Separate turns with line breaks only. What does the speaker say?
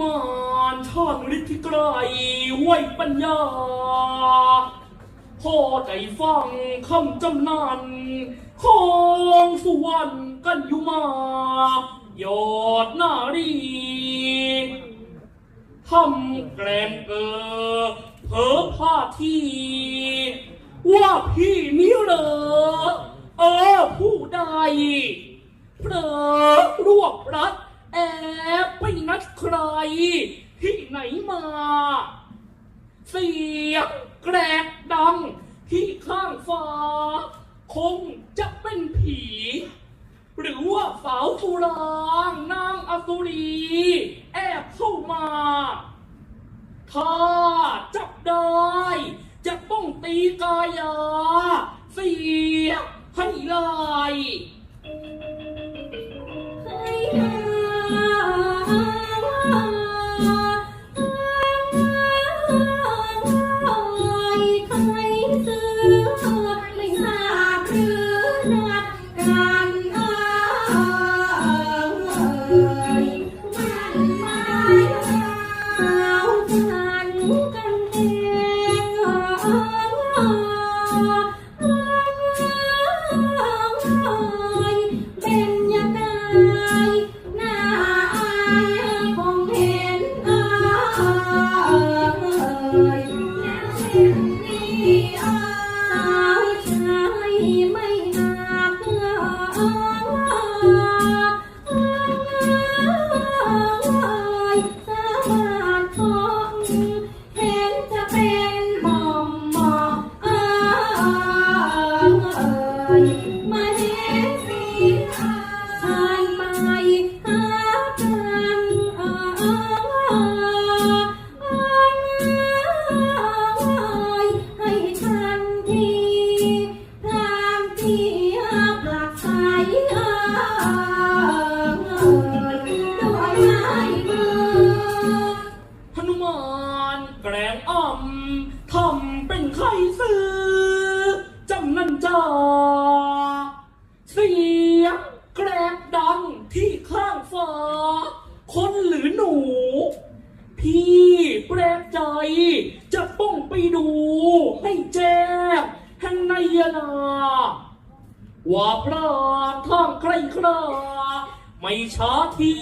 มานชาติฤทธิ์ไกลไว้ปัญญา พ่อได้ฟังคำจำนานของสุวรรณกันอยู่มา ยอดนารีทำแกล้งเกอเผอพลาที่ ว่าพี่นี้เหรอเออผู้ใดเผลอรวบรัด แอบไปนัดใคร ที่ไหนมา เสียงแกรกดัง ที่ข้างฟ้า คงจะเป็นผี หรือว่าสาวทุรางนางอสุรี แอบเข้ามา ถ้าจับได้ จะต้องตีกายา เสียให้ลา แกล้งอ่ำทำเป็นไข้ซื้อจำนันจาเสียงแกรกดังที่ข้างฟ้า คนหรือหนู พี่แปลกใจ จะต้องไปดูให้แจ้งแห่งในยนาว่าพระทางใครคราไม่ช้าที